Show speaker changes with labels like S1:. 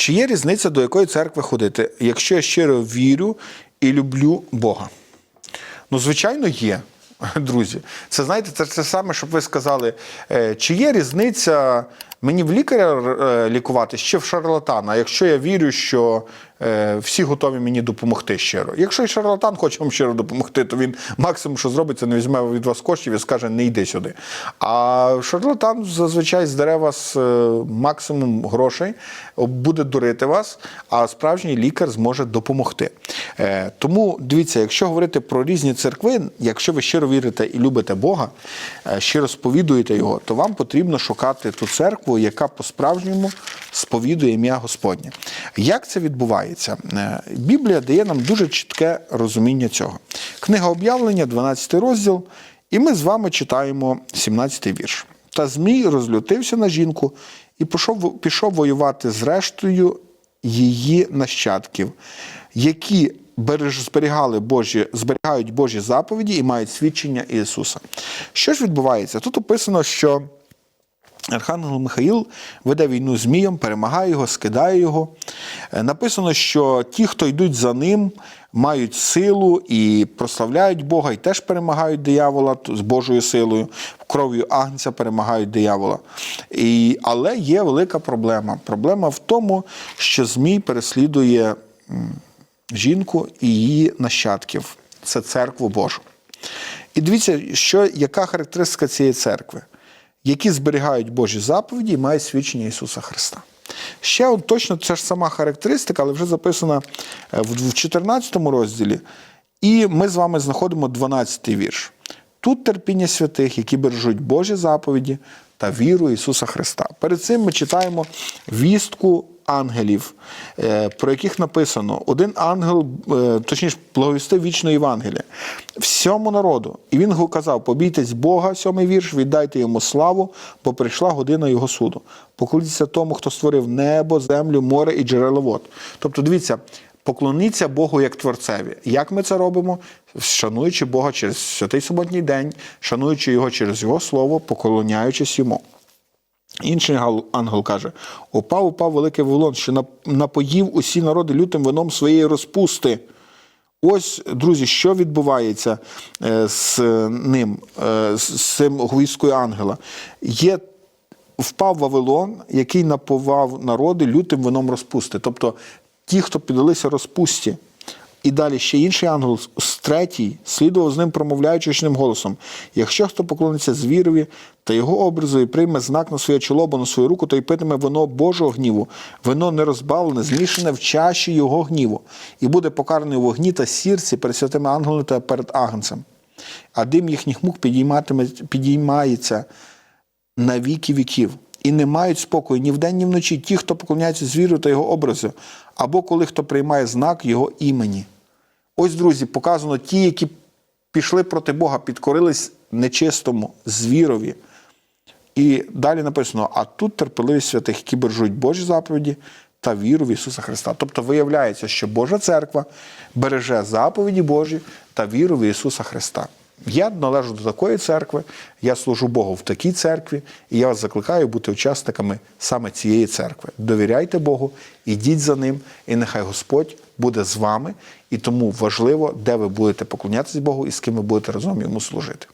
S1: Чи є різниця, до якої церкви ходити, якщо я щиро вірю і люблю Бога? Ну, звичайно, є, друзі. Це знаєте, це те саме, щоб ви сказали, е, чи є різниця мені в лікаря лікувати лікуватись чи в шарлатана, якщо я вірю, що е, всі готові мені допомогти щиро. Якщо шарлатан хоче вам щиро допомогти, то він максимум, що зробить, це не візьме від вас коштів і скаже, не йди сюди. А шарлатан зазвичай здере вас е, максимум грошей, буде дурити вас, а справжній лікар зможе допомогти. Е, Тому дивіться, якщо говорити про різні церкви, якщо ви щиро вірите і любите Бога, е, щиро сповідуєте його, то вам потрібно шукати ту церкву, яка по-справжньому сповідує ім'я Господнє. Як це відбувається? Е, Біблія дає нам дуже чітке розуміння цього. Книга об'явлення, 12 розділ, і ми з вами читаємо 17-й вірш. Та Змій розлютився на жінку і пішов, пішов воювати з рештою її нащадків, які береж- зберігали Божі, зберігають Божі заповіді і мають свідчення Ісуса. Що ж відбувається? Тут описано, що Архангел Михаїл веде війну Змієм, перемагає його, скидає його. Е, Написано, що ті, хто йдуть за ним, мають силу і прославляють Бога, і теж перемагають диявола з Божою силою, кров'ю Агнця перемагають диявола. І, але є велика проблема. Проблема в тому, що Змій переслідує жінку і її нащадків. Це церкву Божу. І дивіться, що, яка характеристика цієї церкви, які зберігають Божі заповіді і мають свідчення Ісуса Христа. Ще от точно ця ж сама характеристика, але вже записана е, в в 14 розділі. І ми з вами знаходимо 12 вірш. Тут терпіння святих, які бережуть Божі заповіді та віру Ісуса Христа. Перед цим ми читаємо вістку ангелів, е, про яких написано: один ангел, е, точніше, благовістив вічну Євангелія всьому народу. І він казав: побійтесь Бога, сьомий вірш, віддайте йому славу, бо прийшла година його суду. Поклоніться тому, хто створив небо, землю, море і джерело вод. Тобто, дивіться. Поклоніться Богу як Творцеві. Як ми це робимо? Шануючи Бога через святий суботній день, шануючи Його через Його слово, поклоняючись йому. Інший ангел каже: Упав, упав великий Вавилон, що напоїв усі народи лютим вином своєї розпусти. Ось, друзі, що відбувається е, з ним, е, з цим війською ангела. Є впав Вавилон, який напував народи лютим вином розпусти. Тобто ті, хто піддалися розпусті. І далі ще інший ангел з третій слідував з ним, промовляючи гучним голосом: якщо хто поклониться звірові та його образу і прийме знак на своє чоло або на свою руку, то й питиме вино Божого гніву, вино не розбавлене, змішане в чаші його гніву, і буде покараний у вогні та сірці перед святими ангелами та перед агнцем. А дим їхніх мук підіймається на віки віків. І не мають спокою ні вдень, ні вночі ті, хто поклоняється звіру та його образу, або коли хто приймає знак його імені. Ось, друзі, показано ті, які пішли проти Бога, підкорились нечистому звірові. І далі написано: а тут терпеливість святих, які бережуть Божі заповіді та віру в Ісуса Христа. Тобто виявляється, що Божа церква береже заповіді Божі та віру в Ісуса Христа. Я належу до такої церкви, я служу Богу в такій церкві, і я вас закликаю бути учасниками саме цієї церкви. Довіряйте Богу, ідіть за ним, і нехай Господь буде з вами. І тому важливо, де ви будете поклонятися Богу і з ким ви будете разом йому служити.